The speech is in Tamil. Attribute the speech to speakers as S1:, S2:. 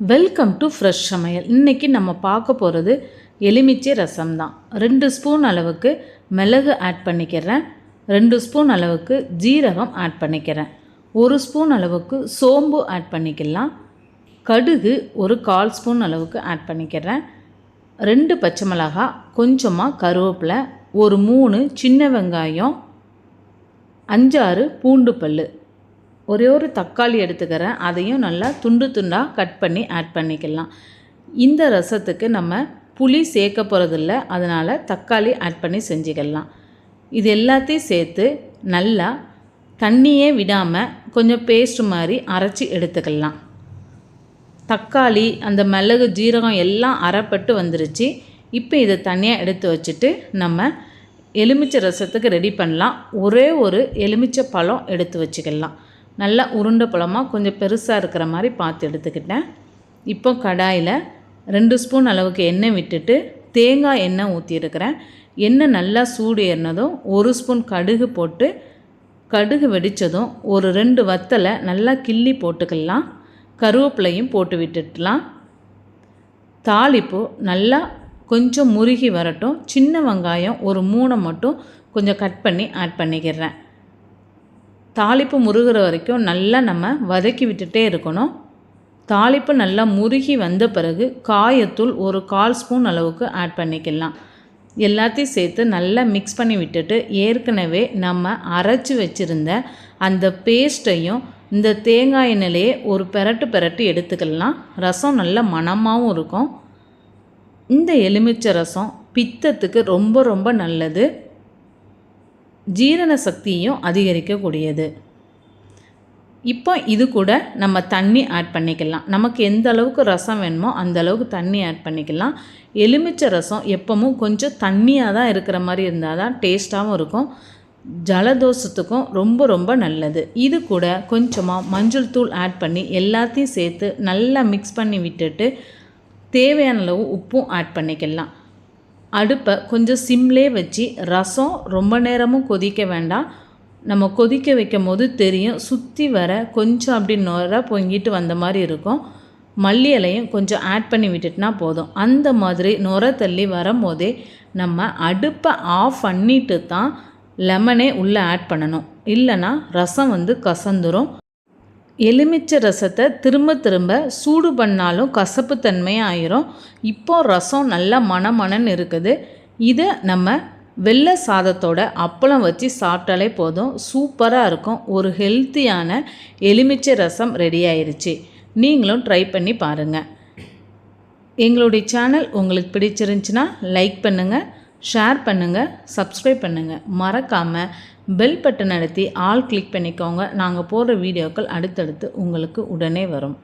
S1: வெல்கம் டு ஃப்ரெஷ் சமையல். இன்றைக்கி நம்ம பார்க்க போகிறது எலுமிச்சை ரசம் தான். ரெண்டு ஸ்பூன் அளவுக்கு மிளகு ஆட் பண்ணிக்கிறேன். ரெண்டு ஸ்பூன் அளவுக்கு ஜீரகம் ஆட் பண்ணிக்கிறேன். ஒரு ஸ்பூன் அளவுக்கு சோம்பு ஆட் பண்ணிக்கலாம். கடுகு ஒரு கால் ஸ்பூன் அளவுக்கு ஆட் பண்ணிக்கிறேன். ரெண்டு பச்சை மிளகாய் கொஞ்சமாக கருவேப்பிலை ஒரு மூணு சின்ன வெங்காயம் அஞ்சாறு பூண்டு பல் ஒரே ஒரு தக்காளி எடுத்துக்கிறேன். அதையும் நல்லா துண்டு துண்டாக கட் பண்ணி ஆட் பண்ணிக்கலாம். இந்த ரசத்துக்கு நம்ம புளி சேர்க்க போகிறதில்ல அதனால் தக்காளி ஆட் பண்ணி செஞ்சுக்கலாம். இது எல்லாத்தையும் சேர்த்து நல்லா தண்ணியே விடாமல் கொஞ்சம் பேஸ்ட் மாதிரி அரைச்சி எடுத்துக்கலாம். தக்காளி அந்த மிளகு ஜீரகம் எல்லாம் அரைப்பட்டு வந்துருச்சு. இப்போ இதை தனியாக எடுத்து வச்சுட்டு நம்ம எலுமிச்சை ரசத்துக்கு ரெடி பண்ணலாம். ஒரே ஒரு எலுமிச்சை பழம் எடுத்து வச்சுக்கலாம். நல்லா உருண்டை பழமாக கொஞ்சம் பெருசாக இருக்கிற மாதிரி பார்த்து எடுத்துக்கிட்டேன். இப்போ கடாயில் ரெண்டு ஸ்பூன் அளவுக்கு எண்ணெய் விட்டுட்டு தேங்காய் எண்ணெய் ஊற்றியிருக்கிறேன் எண்ணெய் நல்லா சூடு ஏறினதும் ஒரு ஸ்பூன் கடுகு போட்டு கடுகு வெடித்ததும் ஒரு ரெண்டு வத்தலை நல்லா கிள்ளி போட்டுக்கலாம். கருவேப்பிலையும் போட்டு விட்டுடலாம். தாளிப்பு நல்லா கொஞ்சம் முருகி வரட்டும். சின்ன வெங்காயம் ஒரு மூணை மட்டும் கொஞ்சம் கட் பண்ணி ஆட் பண்ணிக்கிறேன். தாளிப்பு முருகிற வரைக்கும் நல்லா நம்ம வதக்கி விட்டுட்டே இருக்கணும். தாளிப்பு நல்லா முருகி வந்த பிறகு காயத்தூள் ஒரு கால் ஸ்பூன் அளவுக்கு ஆட் பண்ணிக்கலாம். எல்லாத்தையும் சேர்த்து நல்லா மிக்ஸ் பண்ணி விட்டுட்டு ஏற்கனவே நம்ம அரைச்சி வச்சுருந்த அந்த பேஸ்ட்டையும் இந்த தேங்காய் எண்ணெயிலே ஒரு பெரட்டு பெரட்டு எடுத்துக்கலாம். ரசம் நல்ல மணமாகவும் இருக்கும். இந்த எலுமிச்சை ரசம் பித்தத்துக்கு ரொம்ப ரொம்ப நல்லது. ஜீரண சக்தியையும் அதிகரிக்கக்கூடியது. இப்போ இது கூட நம்ம தண்ணி ஆட் பண்ணிக்கலாம். நமக்கு எந்த அளவுக்கு ரசம் வேணுமோ அந்த அளவுக்கு தண்ணி ஆட் பண்ணிக்கலாம். எலுமிச்சை ரசம் எப்பவும் கொஞ்சம் தண்ணியாக தான் இருக்கிற மாதிரி இருந்தால் தான் டேஸ்ட்டாகவும் இருக்கும். ஜலதோஷத்துக்கும் ரொம்ப ரொம்ப நல்லது. இது கூட கொஞ்சமாக மஞ்சள் தூள் ஆட் பண்ணி எல்லாத்தையும் சேர்த்து நல்லா மிக்ஸ் பண்ணி விட்டுட்டு தேவையான அளவு உப்பும் ஆட் பண்ணிக்கலாம். அடுப்பை கொஞ்சம் சிம்லே வச்சு ரசம் ரொம்ப நேரமும் கொதிக்க வேண்டாம். நம்ம கொதிக்க வைக்கும் போது தெரியும் சுற்றி வர கொஞ்சம் அப்படி நுர பொங்கிட்டு வந்த மாதிரி இருக்கும். மல்லி இலையும் கொஞ்சம் ஆட் பண்ணி விட்டுட்டுனா போதும். அந்த மாதிரி நுர தள்ளி வரும்போதே நம்ம அடுப்பை ஆஃப் பண்ணிட்டு தான் லெமனே உள்ளே ஆட் பண்ணணும். இல்லைன்னா ரசம் வந்து கசந்துரும். எலுமிச்சை ரசத்தை திரும்ப திரும்ப சூடு பண்ணாலும் கசப்பு தன்மையாக ஆயிரும் இப்போ ரசம் நல்லா மணமணன்னு இருக்குது. இதை நம்ம வெள்ளை சாதத்தோட அப்பளம் வச்சு சாப்பிட்டாலே போதும். சூப்பராக இருக்கும். ஒரு ஹெல்த்தியான எலுமிச்சை ரசம் ரெடி ஆயிடுச்சு நீங்களும் ட்ரை பண்ணி பாருங்கள் எங்களுடைய சேனல் உங்களுக்கு பிடிச்சிருந்துச்சுன்னா லைக் பண்ணுங்கள் ஷேர் பண்ணுங்கள் சப்ஸ்கிரைப் பண்ணுங்கள் மறக்காமல் பெல் பட்டன் அழுத்தி ஆல் கிளிக் பண்ணிக்கோங்க. நாங்கள் போடுற வீடியோக்கள் அடுத்தடுத்து உங்களுக்கு உடனே வரும்.